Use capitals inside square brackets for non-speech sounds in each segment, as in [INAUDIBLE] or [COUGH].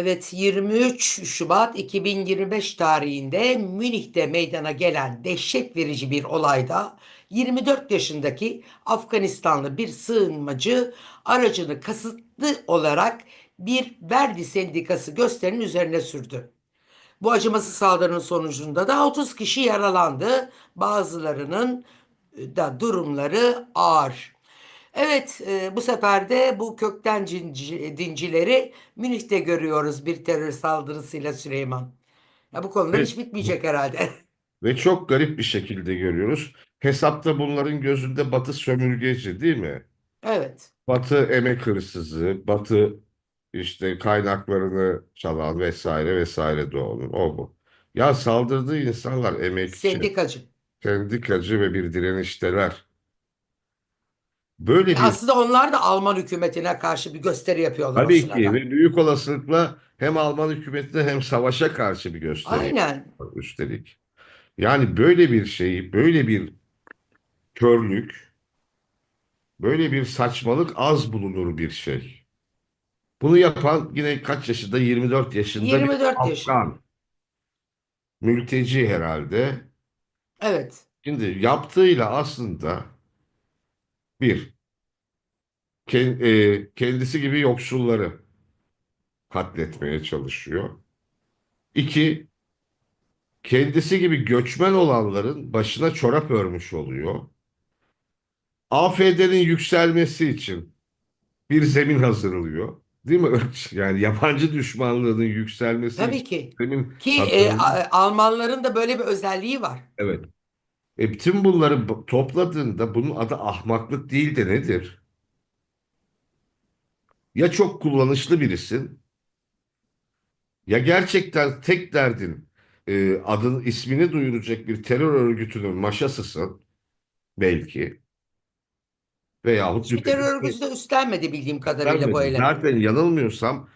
Evet, 23 Şubat 2025 tarihinde Münih'te meydana gelen dehşet verici bir olayda 24 yaşındaki Afganistanlı bir sığınmacı aracını kasıtlı olarak bir Verdi Sendikası gösterinin üzerine sürdü. Bu acımasız saldırının sonucunda da 30 kişi yaralandı. Bazılarının da durumları ağır. Evet, e, bu sefer de bu kökten cinci- dincileri Münih'te görüyoruz bir terör saldırısıyla Süleyman. Ya bu konular hiç bitmeyecek herhalde. [LAUGHS] Ve çok garip bir şekilde görüyoruz. Hesapta bunların gözünde Batı sömürgeci değil mi? Evet, Batı emek hırsızı, Batı işte kaynaklarını çalan vesaire vesaire doğunun o bu. Ya saldırdığı insanlar emekçi, sendikacı. sendikacı ve bir direnişteler. Böyle bir Aslında onlar da Alman hükümetine karşı bir gösteri yapıyorlar tabii ki sırada. ve büyük olasılıkla hem Alman hükümetine hem savaşa karşı bir gösteri Aynen. üstelik. Yani böyle bir şeyi, böyle bir körlük, böyle bir saçmalık az bulunur bir şey. Bunu yapan yine kaç yaşında? 24 yaşında bir 24 yaşında. Afgan. Mülteci herhalde. Evet. Şimdi yaptığıyla aslında bir, e, kendisi gibi yoksulları katletmeye çalışıyor. İki, kendisi gibi göçmen olanların başına çorap örmüş oluyor. AFD'nin yükselmesi için bir zemin hazırlıyor. Değil mi? Yani yabancı düşmanlığının yükselmesi Tabii ki. zemin Ki e, hazırlıyor. Almanların da böyle bir özelliği var. Evet. E bütün bunları topladığında bunun adı ahmaklık değil de nedir? Ya çok kullanışlı birisin ya gerçekten tek derdin e, adın ismini duyuracak bir terör örgütünün maşasısın belki veyahut Hiçbir terör örgütü de üstlenmedi bildiğim kadarıyla bu eylemi. Zaten yanılmıyorsam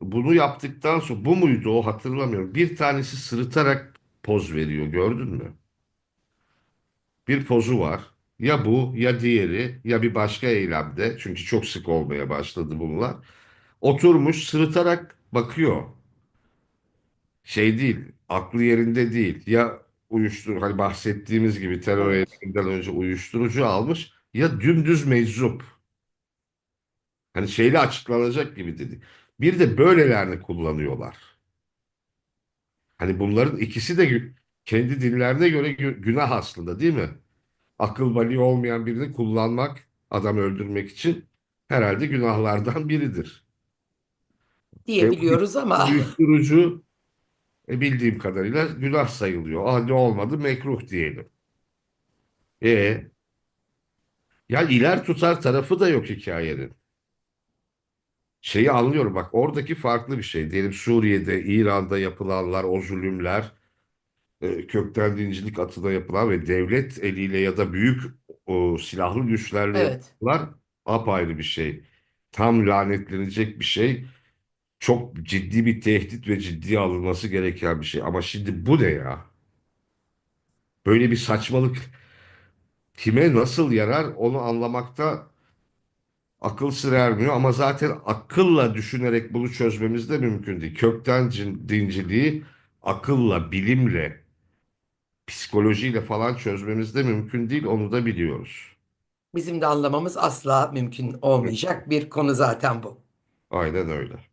bunu yaptıktan sonra bu muydu o hatırlamıyorum. Bir tanesi sırıtarak poz veriyor gördün mü? Bir pozu var. Ya bu ya diğeri ya bir başka eylemde çünkü çok sık olmaya başladı bunlar. Oturmuş sırıtarak bakıyor. Şey değil, aklı yerinde değil. Ya uyuşturucu hani bahsettiğimiz gibi terör eyleminden önce uyuşturucu almış ya dümdüz meczup. Hani şeyle açıklanacak gibi dedi. Bir de böylelerini kullanıyorlar. Hani bunların ikisi de kendi dinlerine göre gü- günah aslında değil mi? Akıl bali olmayan birini kullanmak, adam öldürmek için herhalde günahlardan biridir. E, diyebiliyoruz ama uyuşturucu e, bildiğim kadarıyla günah sayılıyor. Ne olmadı mekruh diyelim. E ya iler tutar tarafı da yok hikayenin. Şeyi anlıyorum bak oradaki farklı bir şey. Diyelim Suriye'de, İran'da yapılanlar, o zulümler, e, kökten dincilik adına yapılan ve devlet eliyle ya da büyük o, silahlı güçlerle evet. yapılanlar apayrı bir şey. Tam lanetlenecek bir şey. Çok ciddi bir tehdit ve ciddiye alınması gereken bir şey. Ama şimdi bu ne ya? Böyle bir saçmalık kime nasıl yarar onu anlamakta akıl sır ermiyor. Ama zaten akılla düşünerek bunu çözmemiz de mümkün değil. Kökten cin- dinciliği akılla, bilimle, psikolojiyle falan çözmemiz de mümkün değil. Onu da biliyoruz. Bizim de anlamamız asla mümkün olmayacak bir konu zaten bu. Aynen öyle.